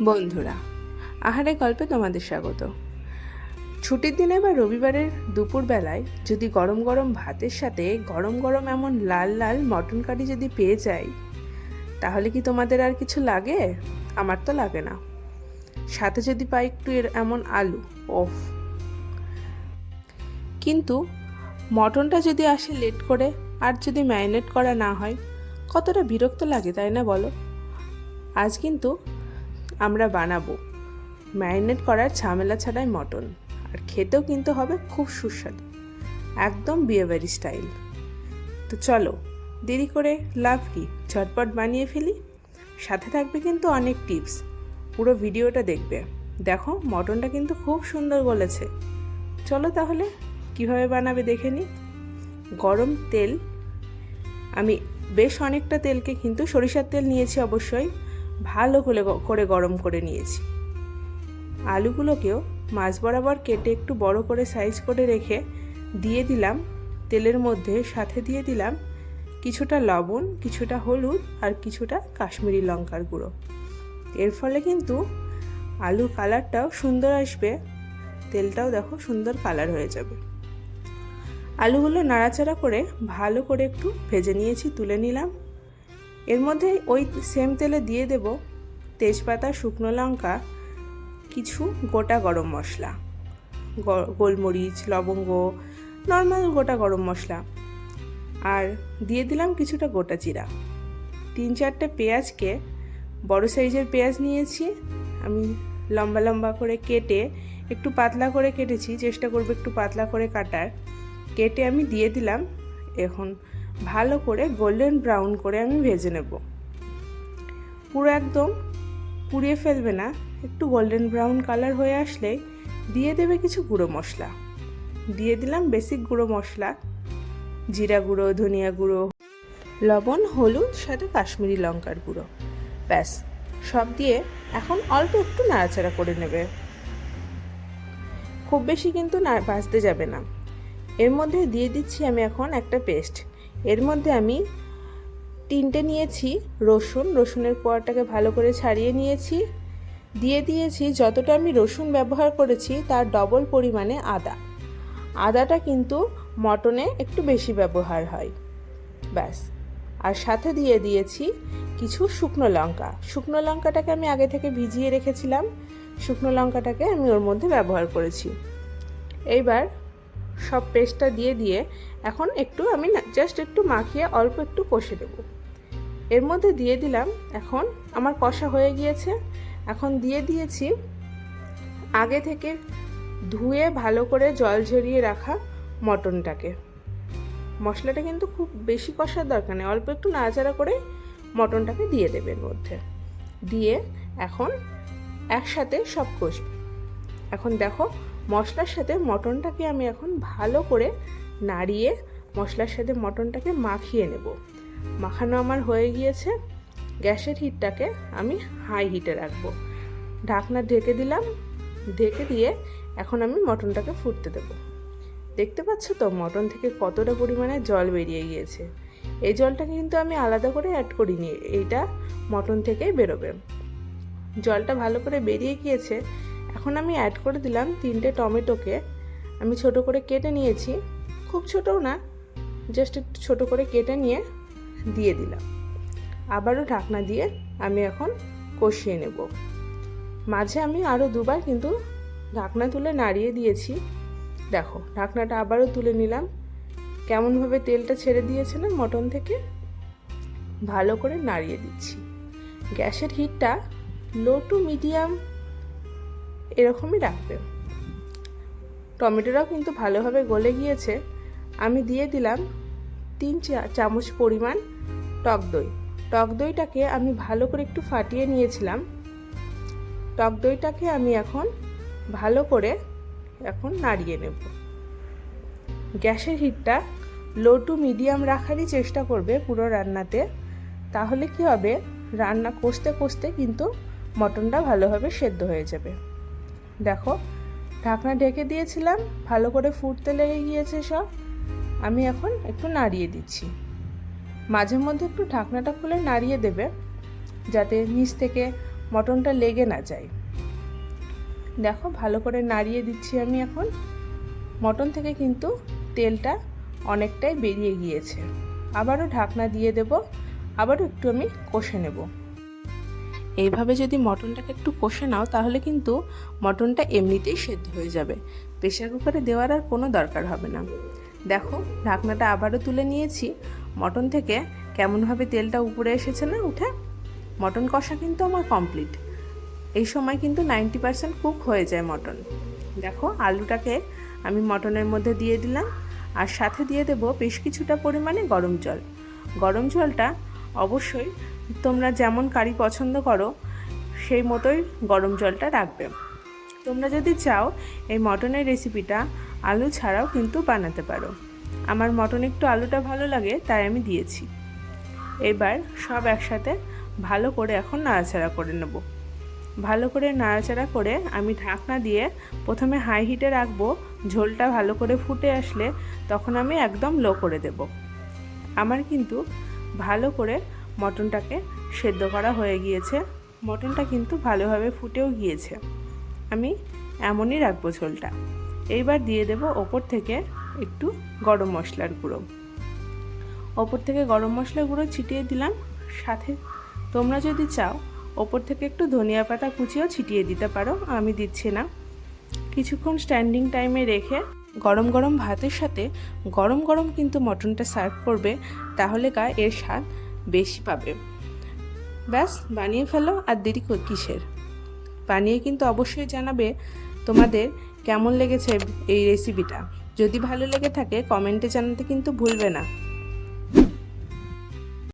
বন্ধুরা, আহারে গল্পে তোমাদের স্বাগত। ছুটির দিনে বা রবিবারের দুপুরবেলায় যদি গরম গরম ভাতের সাথে গরম গরম এমন লাল লাল মটন কারি যদি পেয়ে যাই, তাহলে কি তোমাদের আর কিছু লাগে? আমার তো লাগে না। সাথে যদি পাই একটু এর এমন আলু, ওফ। কিন্তু মটনটা যদি আসে লেট করে আর যদি ম্যারিনেট করা না হয়, কতটা বিরক্ত লাগে তাই না বলো? আজ কিন্তু আমরা বানাবো। ম্যারিনেট করার ঝামেলা ছাড়াই মটন। আর খেতেও কিন্তু হবে খুব সুস্বাদু। একদম বিয়েবাড়ি স্টাইল। তো চলো, দেরি করে লাভ কি? ঝটপট বানিয়ে ফেলি। সাথে থাকবে কিন্তু অনেক টিপস। পুরো ভিডিওটা দেখবে। দেখো, মটনটা কিন্তু খুব সুন্দর বলেছে। চলো তাহলে, কীভাবে বানাবে দেখে নিই গরম তেল। আমি বেশ অনেকটা তেলকে কিন্তু সরিষার তেল নিয়েছি অবশ্যই। ভালো করে করে গরম করে নিয়েছি। আলুগুলোকেও মাছ বরাবর কেটে একটু বড় করে সাইজ করে রেখে দিয়ে দিলাম। তেলের মধ্যে সাথে দিয়ে দিলাম কিছুটা লবণ, কিছুটা হলুদ আর কিছুটা কাশ্মীরি লঙ্কার গুঁড়ো। এর ফলে কিন্তু আলুর কালারটাও সুন্দর আসবে। তেলটাও দেখো সুন্দর কালার হয়ে যাবে। আলুগুলো নাড়াচাড়া করে ভালো করে একটু ভেজে নিয়েছি, তুলে নিলাম। এর মধ্যে ওই সেম তেলে দিয়ে দেব তেজপাতা, শুকনো লঙ্কা, কিছু গোটা গরম মশলা। গোলমরিচ, লবঙ্গ নর্মাল গোটা গরম মশলা। আর দিয়ে দিলাম কিছুটা গোটা জিরা। তিন চারটে পেঁয়াজকে বড় সাইজের পেঁয়াজ নিয়েছি। আমি লম্বা লম্বা করে কেটে একটু পাতলা করে কেটেছি। চেষ্টা করব একটু পাতলা করে কাটার। কেটে আমি দিয়ে দিলাম। এখন ভালো করে গোল্ডেন ব্রাউন করে আমি ভেজে নেব। পুরো একদম পুড়িয়ে ফেলবে না, একটু গোল্ডেন ব্রাউন কালার হয়ে আসলে দিয়ে দেবে কিছু গুঁড়ো মশলা। দিয়ে দিলাম বেসিক গুঁড়ো মশলা, জিরা গুঁড়ো, ধনিয়া গুঁড়ো, লবণ, হলুদ, সাথে কাশ্মীরি লঙ্কার গুঁড়ো। ব্যাস, সব দিয়ে এখন অল্প একটু নাড়াচাড়া করে নেবে। খুব বেশি কিন্তু না ভাজতে যাবে না। এর মধ্যে দিয়ে দিচ্ছি আমি এখন একটা পেস্ট এর মধ্যে আমি তিনটে নিয়েছি, রসুন। রসুনের কোয়াটাকে ভালো করে ছাড়িয়ে নিয়েছি। দিয়ে দিয়েছি, যতটা আমি রসুন ব্যবহার করেছি, তার ডবল পরিমাণে আদা। আদাটা কিন্তু মটনে একটু বেশি ব্যবহার হয়। ব্যাস। আর সাথে দিয়ে দিয়েছি কিছু শুকনো লঙ্কা। শুকনো লঙ্কাটাকে আমি আগে থেকে ভিজিয়ে রেখেছিলাম। শুকনো লঙ্কাটাকে আমি ওর মধ্যে ব্যবহার করেছি। এইবার সব পেস্টটা দিয়ে দিয়ে এখন একটু আমি জাস্ট একটু মাখিয়ে অল্প একটু কষে দেব এর মধ্যে দিয়ে দিলাম এখন আমার কষা হয়ে গিয়েছে। এখন দিয়ে দিয়েছি আগে থেকে ধুয়ে ভালো করে জল ঝরিয়ে রাখা মটনটাকে। মশলাটা কিন্তু খুব বেশি কষার দরকার নেই, অল্প একটু নাড়াচাড়া করে মটনটাকে দিয়ে দেবে এর মধ্যে। দিয়ে এখন একসাথে সব কষবে। এখন দেখো মশলার সাথে মটনটাকে আমি এখন ভালো করে নাড়িয়ে মশলার সাথে মটনটাকে মাখিয়ে নেব। মাখানো আমার হয়ে গিয়েছে। গ্যাসের হিটটাকে আমি হাই হিটে রাখব। ঢাকনা ঢেকে দিলাম। ঢেকে দিয়ে এখন আমি মটনটাকে ফুটতে দেবো। দেখতে পাচ্ছ তো, মটন থেকে কতটা পরিমাণে জল বেরিয়ে গিয়েছে। এই জলটাকে কিন্তু আমি আলাদা করে অ্যাড করিনি, এইটা মটন থেকেই বেরোবে। জলটা ভালো করে বেরিয়ে গিয়েছে এখন আমি অ্যাড করে দিলাম তিনটে টমেটোকে। আমি ছোট করে কেটে নিয়েছি। খুব ছোটও না জাস্ট একটু ছোটো করে কেটে নিয়ে দিয়ে দিলাম। আবারও ঢাকনা দিয়ে আমি এখন কষিয়ে নেব। মাঝে আমি আরও দুবার কিন্তু ঢাকনা তুলে নাড়িয়ে দিয়েছি। দেখো, ঢাকনাটা আবারও তুলে নিলাম। কেমনভাবে তেলটা ছেড়ে দিয়েছে না মটন থেকে? ভালো করে নাড়িয়ে দিচ্ছি। গ্যাসের হিটটা লো টু মিডিয়াম এরকমই রাখবে। টমেটোটাও কিন্তু ভালোভাবে গলে গিয়েছে। আমি দিয়ে দিলাম তিন চামচ পরিমাণ টক দই। টক দইটাকে আমি ভালো করে একটু ফাটিয়ে নিয়েছিলাম। টক দইটাকে আমি এখন ভালো করে এখন নাড়িয়ে নেব। গ্যাসের হিটটা লো টু মিডিয়াম রাখারই চেষ্টা করবে পুরো রান্নাতে। তাহলে কি হবে? রান্না কষতে কষতে কিন্তু মটনটা ভালোভাবে সেদ্ধ হয়ে যাবে। দেখো, ঢাকনা ঢেকে দিয়েছিলাম, ভালো করে ফুটতে লেগে গিয়েছে সব। আমি এখন একটু নাড়িয়ে দিচ্ছি। মাঝে মধ্যে একটু ঢাকনাটা খুলে নাড়িয়ে দেবে, যাতে নিচ থেকে মটনটা লেগে না যায়। দেখো, ভালো করে নাড়িয়ে দিচ্ছি আমি এখন। মটন থেকে কিন্তু তেলটা অনেকটাই বেরিয়ে গিয়েছে। আবারও ঢাকনা দিয়ে দেব, আবারও একটু আমি কষে নেব। এইভাবে যদি মটনটাকে একটু কষে নাও, তাহলে কিন্তু মটনটা এমনিতেই সেদ্ধ হয়ে যাবে। প্রেশার কুকারে দেওয়ার আর কোনো দরকার হবে না। দেখো, ঢাকনাটা আবারও তুলে নিয়েছি। মটন থেকে কেমনভাবে তেলটা উপরে এসেছে না উঠে? মটন কষা কিন্তু আমার কমপ্লিট এই সময় কিন্তু নাইনটি পারসেন্ট কুক হয়ে যায় মটন। দেখো, আলুটাকে আমি মটনের মধ্যে দিয়ে দিলাম। আর সাথে দিয়ে দেব বেশ কিছুটা পরিমাণে গরম জল। গরম জলটা অবশ্যই তোমরা যেমন কারি পছন্দ করো, সেই মতোই গরম জলটা রাখবে। তোমরা যদি চাও এই মটনের রেসিপিটা আলু ছাড়াও কিন্তু বানাতে পারো। আমার মটন একটু আলুটা ভালো লাগে, তাই আমি দিয়েছি। এবার সব একসাথে ভালো করে এখন নাড়াচাড়া করে নেব। ভালো করে নাড়াচাড়া করে আমি ঢাকনা দিয়ে প্রথমে হাই হিটে রাখব, ঝোলটা ভালো করে ফুটে আসলে তখন আমি একদম লো করে দেব। আমার কিন্তু ভালো করে মটনটাকে সেদ্ধ করা হয়ে গিয়েছে। মটনটা কিন্তু ভালোভাবে ফুটেও গিয়েছে। আমি এমনই রাখব ঝোলটা। এইবার দিয়ে দেব ওপর থেকে একটু গরম মশলার গুঁড়ো। ওপর থেকে গরম মশলার গুঁড়ো ছিটিয়ে দিলাম। সাথে তোমরা যদি চাও, ওপর থেকে একটু ধনিয়া পাতা কুচিও ছিটিয়ে দিতে পারো, আমি দিচ্ছি না। কিছুক্ষণ স্ট্যান্ডিং টাইমে রেখে গরম গরম ভাতের সাথে গরম গরম কিন্তু মটনটা সার্ভ করবে, তাহলে গা এর স্বাদ বেশি পাবে। ব্যাস, বানিয়ে ফেলো আর দেরি কিসের? বানিয়ে কিন্তু অবশ্যই জানাবে তোমাদের কেমন লেগেছে এই রেসিপিটা যদি ভালো লেগে থাকে কমেন্টে জানাতে কিন্তু ভুলবে না।